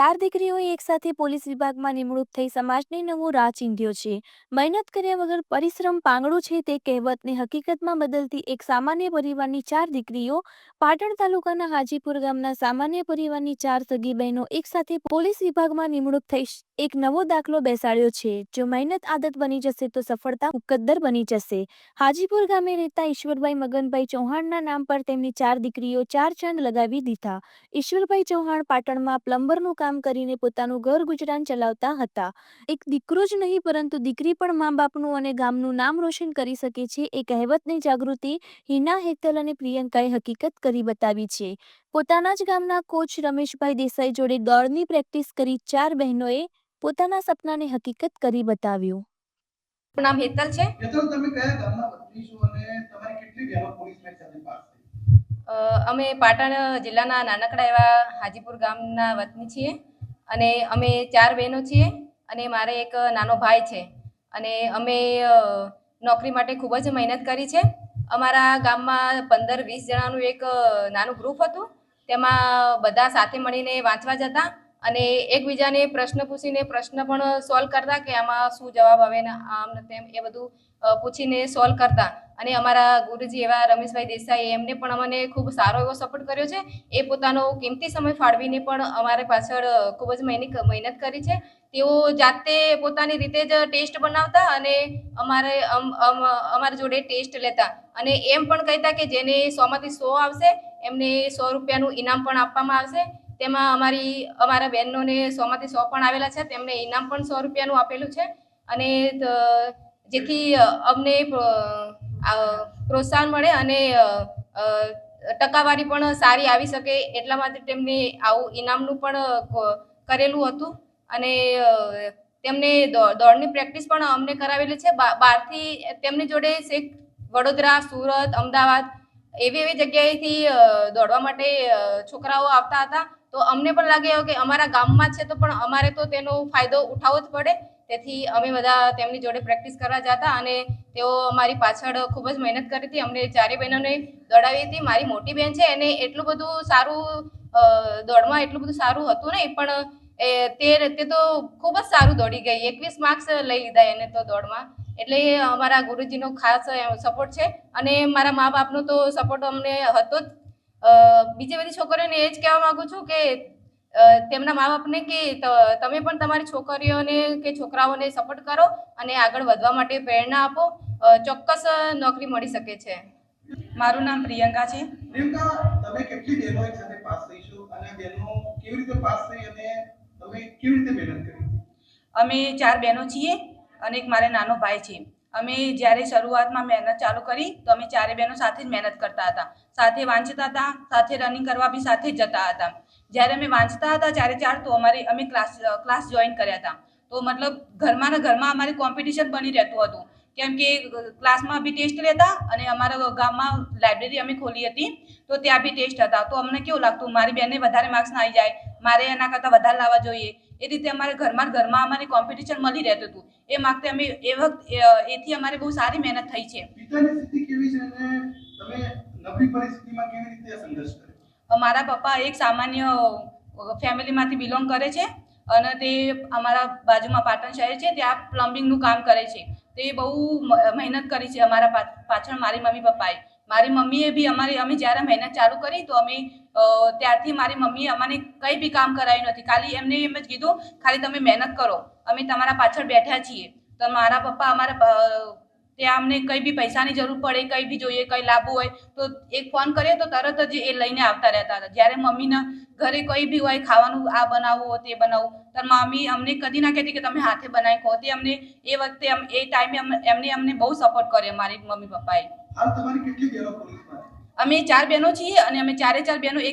ચાર દીકરીઓએ એકસાથે પોલીસ વિભાગમાં નિમણૂક થઈ સમાજને નવો રાહ ચીંધ્યો છે. મહેનત કર્યા વગર પરિશ્રમ પાંગડો છે તે કહેવતને હકીકતમાં બદલતી એક સામાન્ય પરિવારની ચાર દીકરીઓ પાટણ તાલુકાના હાજીપુર ગામના સામાન્ય પરિવારની ચાર સગી બહેનો એકસાથે પોલીસ વિભાગમાં નિમણૂક થઈ એક નવો દાખલો બેસાડ્યો છે. જો મહેનત આદત બની જશે તો સફળતા મુકદ્દર બની જશે. હાજીપુર ગામે રહેતા ઈશ્વરભાઈ મગનભાઈ ચૌહાણના નામ પર તેમની ચાર દીકરીઓ ચાર ચાંદ લગાવી દીધા. ઈશ્વરભાઈ ચૌહાણ પાટણમાં પ્લમ્બરનું કામ કરીને પોતાનું ઘર ગુજરાન ચલાવતા હતા. એક દીકરો જ નહીં પરંતુ દીકરી પણ મા બાપનું અને ગામનું નામ રોશન કરી શકે છે એ કહેવતની જાગૃતિ હિના હેતલ અને પ્રિયંકાએ હકીકત કરી બતાવી છે. પોતાના જ ગામના કોચ રમેશભાઈ દેસાઈ જોડે દોડની પ્રેક્ટિસ કરી ચાર બહેનોએ પોતાના સપનાને હકીકત કરી બતાવ્યું. નામ હેતલ છે? હેતલ તમે કયા ગામના વતની છો અને તમારી કેટલી બહેનો પોલીસ મેં પાસ થઈ? અમે પાટણ જિલ્લાના નાનકડા એવા હાજીપુર ગામના વતની છીએ. અને અમે ચાર બહેનો છીએ અને મારે એક નાનો ભાઈ છે. અને અમે નોકરી માટે ખૂબ જ મહેનત કરી છે. અમારા ગામમાં પંદર વીસ જણાનું એક નાનું ગ્રુપ હતું. તેમાં બધા સાથે મળીને વાંચવા જતા અને એકબીજાને પ્રશ્ન પૂછીને પ્રશ્ન પણ સોલ્વ કરતા કે આમાં શું જવાબ આવે ને આમ તેમ એ બધું પૂછીને સોલ્વ કરતા. અને અમારા ગુરુજી એવા રમેશભાઈ દેસાઈ એમને પણ અમને ખૂબ સારો એવો સપોર્ટ કર્યો છે. એ પોતાનો કિંમતી સમય ફાળવીને પણ અમારે પાછળ ખૂબ જ મહેનત મહેનત કરી છે. તેઓ જાતે પોતાની રીતે જ ટેસ્ટ બનાવતા અને અમારે, અમ- અમ- અમારી જોડે ટેસ્ટ લેતા. અને એમ પણ કહેતા કે જેને સોમાંથી સો આવશે, એમને સો રૂપિયાનું ઇનામ પણ આપવામાં આવશે. તેમાં અમારી, અમારા બહેનોને સોમાંથી સો પણ આવેલા છે. તેમને ઇનામ પણ સો રૂપિયાનું આપેલું છે. અને જેથી અમને પ્રોત્સાહન મળે અને ટકાવારી પણ સારી આવી શકે એટલા માટે તેમને આવું ઇનામનું પણ કરેલું હતું. અને તેમને દોડની પ્રેક્ટિસ પણ અમને કરાવેલી છે. બહારથી તેમની જોડે શેખ, વડોદરા, સુરત, અમદાવાદ એવી એવી જગ્યાએથી દોડવા માટે છોકરાઓ આવતા હતા. તો અમને પણ લાગે કે અમારા ગામમાં છે તો પણ અમારે તો તેનો ફાયદો ઉઠાવવો જ પડે. તેથી અમે બધા તેમની જોડે પ્રેક્ટિસ કરવા જતા અને તેઓ અમારી પાછળ ખૂબ જ મહેનત કરી હતી. અમને ચારે બહેનોને દોડાવી હતી. મારી મોટી બહેન છે એને એટલું બધું સારું દોડમાં એટલું બધું સારું હતું નહીં, પણ તે તે તો ખૂબ જ સારું દોડી ગઈ. એકવીસ માર્ક્સ લઈ લીધા એને તો દોડમાં. એટલે અમારા ગુરુજીનો ખાસ સપોર્ટ છે. અને મારા મા બાપનો તો સપોર્ટ અમને હતો જ. બીજી બધી છોકરીઓને એ જ કહેવા માંગુ છું કે તેમના મા બાપને કે ત- તમે પણ તમારી છોકરીઓને કે છોકરાઓને સપોર્ટ કરો અને આગળ વધવા માટે પ્રેરણા આપો. ચોક્કસ નોકરી મળી શકે છે. મારું નામ પ્રિયંકા છે. પ્રિયંકા તમે કેટલી બહેનો એક સાથે પાસ થઈ છો અને બહેનો કેવી રીતે પાસ થઈ અને તમે કેવી રીતે મહેનત કરી? અમે ચાર બહેનો છીએ અને એક મારે નાનો ભાઈ છે. અમે જ્યારે શરૂઆતમાં મહેનત ચાલુ કરી તો અમે ચારે બહેનો સાથે જ મહેનત કરતા હતા. સાથે વાંચતા હતા, સાથે રનિંગ કરવા બી સાથે જતા હતા. જ્યારે અમે વાંચતા હતા ચારે ચાર તો અમારે, અમે ક્લાસ ક્લાસ જોઈન કર્યા હતા. તો મતલબ ઘરમાં ઘરમાં અમારી કોમ્પિટિશન બની રહેતું હતું. કેમ કે ક્લાસમાં બી ટેસ્ટ લેતા અને અમારા ગામમાં લાઇબ્રેરી અમે ખોલી હતી. તો ત્યાં બી ટેસ્ટ હતા. તો અમને કેવું લાગતું, મારી બેનને વધારે માર્ક્સ ના આવી જાય. મારે એના કરતાં વધારે લાવવા જોઈએ. એ રીતે અમારે ઘરમાં ઘરમાં અમારે કોમ્પિટિશન મળી રહેતું હતું. એ માગતે અમે એ વખત એથી અમારે બહુ સારી મહેનત થઈ છે. નબળી પરિસ્થિતિમાં કેવી રીતે સંઘર્ષ કર્યો મારા પપ્પા એક સામાન્ય ફેમિલીમાંથી બિલોંગ કરે છે અને તે અમારા બાજુમાં પાટણ શહેર છે, ત્યાં પ્લમ્બિંગનું કામ કરે છે. તે બહુ મહેનત કરી છે અમારા પાછળ મારી મમ્મી પપ્પાએ. મારી મમ્મીએ બી અમારી, અમે જ્યારે મહેનત ચાલુ કરી તો અમે ત્યારથી મારી મમ્મીએ અમને કંઈ બી કામ કરાવ્યું નથી. ખાલી એમને એમ જ કીધું, ખાલી તમે મહેનત કરો. અમે તમારા પાછળ બેઠા છીએ. તો મારા પપ્પા અમારા ત્યાં અમને કંઈ બી પૈસાની જરૂર પડે કંઈ બી જોઈએ કંઈ લાવવું હોય તો એક ફોન કરીએ તો તરત જ એ લઈને આવતા રહેતા હતા. જ્યારે મમ્મીના ઘરે કંઈ બી હોય ખાવાનું આ બનાવવું તે બનાવવું તો મમ્મી અમને કદી ના કહેતી કે તમે હાથે બનાવી ખો તે અમને એ વખતે એ ટાઈમે એમને અમને બહુ સપોર્ટ કર્યો મારી મમ્મી પપ્પાએ. અમે ચાર બહેનો છીએ અને અમે ચારે ચાર બહેનો